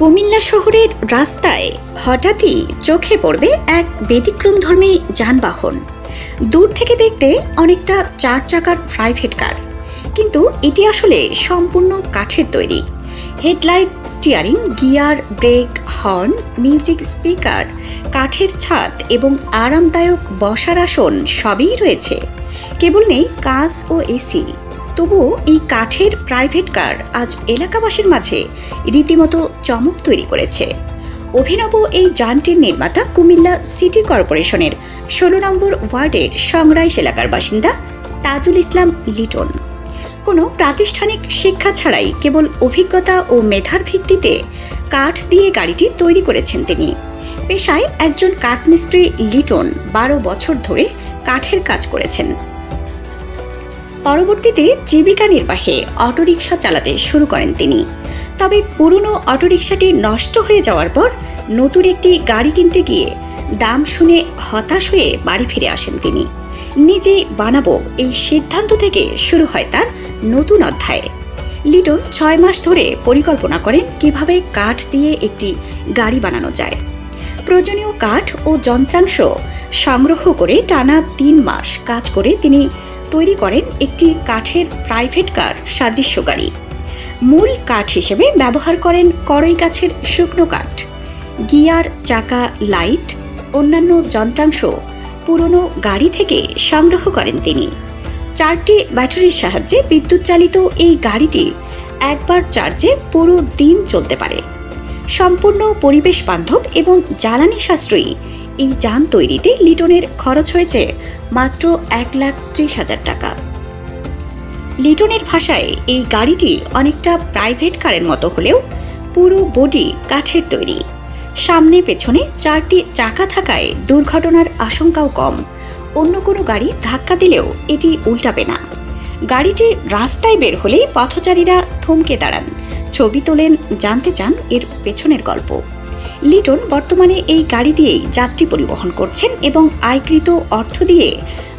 কুমিল্লা শহরের রাস্তায় হঠাৎই চোখে পড়বে এক ব্যতিক্রমধর্মী যানবাহন। দূর থেকে দেখতে অনেকটা চার চাকার প্রাইভেট কার কিন্তু এটি আসলে সম্পূর্ণ কাঠের তৈরি। Headlight steering gear brake horn music speaker কাঠের ছাদ এবং আরামদায়ক বসার আসন সবই রয়েছে। কেবল নেই, কাঁচ ও এসি তবুও এই কাঠের প্রাইভেট কার আজ এলাকাবাসীর মাঝে রীতিমতো চমক তৈরি করেছে। অভিনব এই যানটির নির্মাতা কুমিল্লা সিটি কর্পোরেশনের ষোলো নম্বর ওয়ার্ডের সংরাইশ এলাকার বাসিন্দা তাজুল ইসলাম লিটন। কোনো প্রাতিষ্ঠানিক শিক্ষা ছাড়াই কেবল অভিজ্ঞতা ও মেধার ভিত্তিতে কাঠ দিয়ে গাড়িটি তৈরি করেছেন তিনি। পেশায় একজন কাঠমিস্ত্রি লিটন বারো বছর ধরে কাঠের কাজ করেছেন। পরবর্তীতে জীবিকা নির্বাহে অটোরিকশা চালাতে শুরু করেন তিনি। তবে পুরনো অটোরিকশাটি নষ্ট হয়ে যাওয়ার পর নতুন একটি গাড়ি কিনতে গিয়ে দাম শুনে হতাশ হয়ে বাড়ি ফিরে আসেন তিনি। নিজে বানাবো এই সিদ্ধান্ত থেকে শুরু হয় তার নতুন অধ্যায়। লিটন ছয় মাস ধরে পরিকল্পনা করেন কীভাবে কাঠ দিয়ে একটি গাড়ি বানানো যায়। প্রয়োজনীয় কাঠ ও যন্ত্রাংশ সংগ্রহ করে টানা তিন মাস কাজ করে তিনি তৈরি করেন একটি কাঠের প্রাইভেট কার সাদৃশ্য গাড়ি মূল কাঠ হিসেবে ব্যবহার করেন করই গাছের শুকনো কাঠ, গিয়ার, চাকা, লাইট, অন্যান্য যন্ত্রাংশ পুরনো গাড়ি থেকে সংগ্রহ করেন তিনি। চারটি ব্যাটারির সাহায্যে বিদ্যুৎ চালিত এই গাড়িটি একবার চার্জে পুরো দিন চলতে পারে। সম্পূর্ণ পরিবেশ বান্ধব এবং জ্বালানি সাশ্রয়ী এই যান তৈরিতে লিটনের খরচ হয়েছে মাত্র এক লাখ ত্রিশ হাজার টাকা। লিটনের ভাষায় এই গাড়িটি অনেকটা প্রাইভেট কারের মতো হলেও পুরো বডি কাঠের তৈরি। সামনে পেছনে চারটি চাকা থাকায় দুর্ঘটনার আশঙ্কাও কম। অন্য কোনো গাড়ি ধাক্কা দিলেও এটি উল্টাবে না। গাড়িটি রাস্তায় বের হলেই পথচারীরা থমকে দাঁড়ান। ছবি তোলেন, জানতে চান এর পেছনের গল্প। লিটন বর্তমানে এই গাড়ি দিয়েই যাত্রী পরিবহন করছেন এবং আয়কৃত অর্থ দিয়ে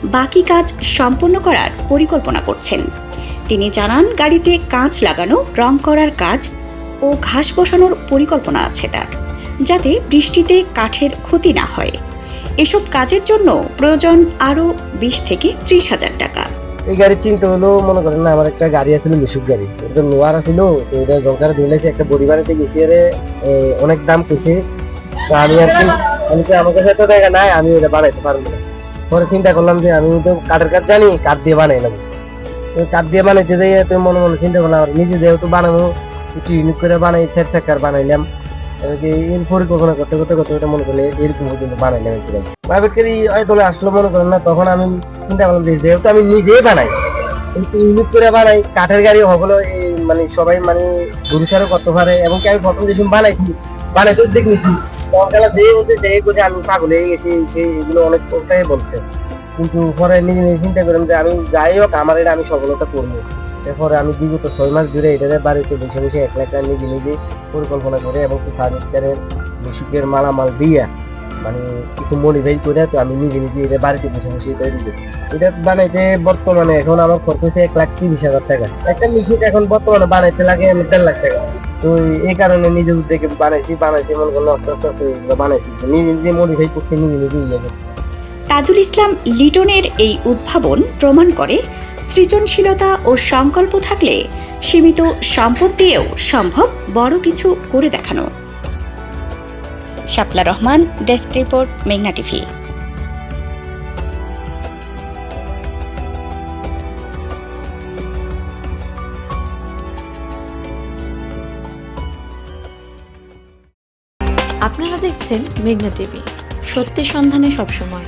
বাকি কাজ সম্পন্ন করার পরিকল্পনা করছেন। তিনি জানান, গাড়িতে কাঁচ লাগানো, রং করার কাজ ও ঘাস বসানোর পরিকল্পনা আছে তার, যাতে বৃষ্টিতে কাঠের ক্ষতি না হয়। এসব কাজের জন্য প্রয়োজন আরও বিশ থেকে ত্রিশ হাজার টাকা। এই গাড়ির চিন্তা হলো মনে করেন না, আমার একটা গাড়ি আছিল মিশুক গাড়ি। এটা নোয়ার আছিল, তো এটা দরকার একটা বডি গেছি আরে অনেক দাম কইছে। তো আমি আর কি, আমি তো আমার কাছে তো দেখা নাই, আমি এটা বানাইতে পারব না। পরে চিন্তা করলাম যে আমি তো কাঠের কাজ জানি, কাঠ দিয়ে বানাই নেব। তো কাঠ দিয়ে বানাইতে যাই তো মনে মনে চিন্তা করলাম নিজে যেহেতু বানাবো, একটু ইউনিক করে বানাই সেট থাকার বানাইলাম। করতে করতে করতে করতে মনে করলে এরকম প্রাইভেট হয়তো আসলে মনে করেন না, তখন আমি চিন্তা করলাম যেহেতু আমি নিজেই বানাই, কিন্তু ইউনিট করে বানাই, কাঠের গাড়ি মানে সবাই মানে পুরুষারও করতে পারে এবং আমি প্রথম যে বানাইছি, বানাইতে উদ্যোগ নিছি যে যে করে আমি পাগল হয়ে গেছি, সেই এগুলো অনেক কথাই বলতে কিন্তু পরে নিজে নিজে চিন্তা করলাম যে আমি যাই হোক, আমার এটা আমি সফলতা করব। এরপরে আমি বিগত ছয় মাস ধরে এটা বাড়িতে বসে বসে এক লাখ নিজে নিজে পরিকল্পনা করে এবং ফার্নিচারের বেসিকের মালামাল দিয়া মানে কিছু মডিফাই করে তো আমি নিজে নিজে এটা বাড়িতে বসে বসে এটা দিতে। এটা বানাইতে বর্তমানে এখন আমার খরচ হচ্ছে এক লাখ তিরিশ হাজার টাকা। একটা মেশিন এখন বর্তমানে বানাইতে লাগে আমি দেড় লাখ টাকা। তো এই কারণে নিজের উদ্যোগে বানাইছি বানাইছি মনে করল আস্তে আস্তে বানাইছি। নিজে নিজে মডিফাই করতে নিজে নিজে ইয়ে করতে। তাজুল ইসলাম লিটনের এই উদ্ভাবন প্রমাণ করে সৃজনশীলতা ও সংকল্প থাকলে সীমিত সম্পদ দিয়েও সম্ভব বড় কিছু করে দেখানো। শাপলা রহমান, ডেস্ক রিপোর্ট, মেঘনা টিভি। আপনারা দেখছেন মেঘনা টিভি। সত্যি সন্ধানে সবসময়।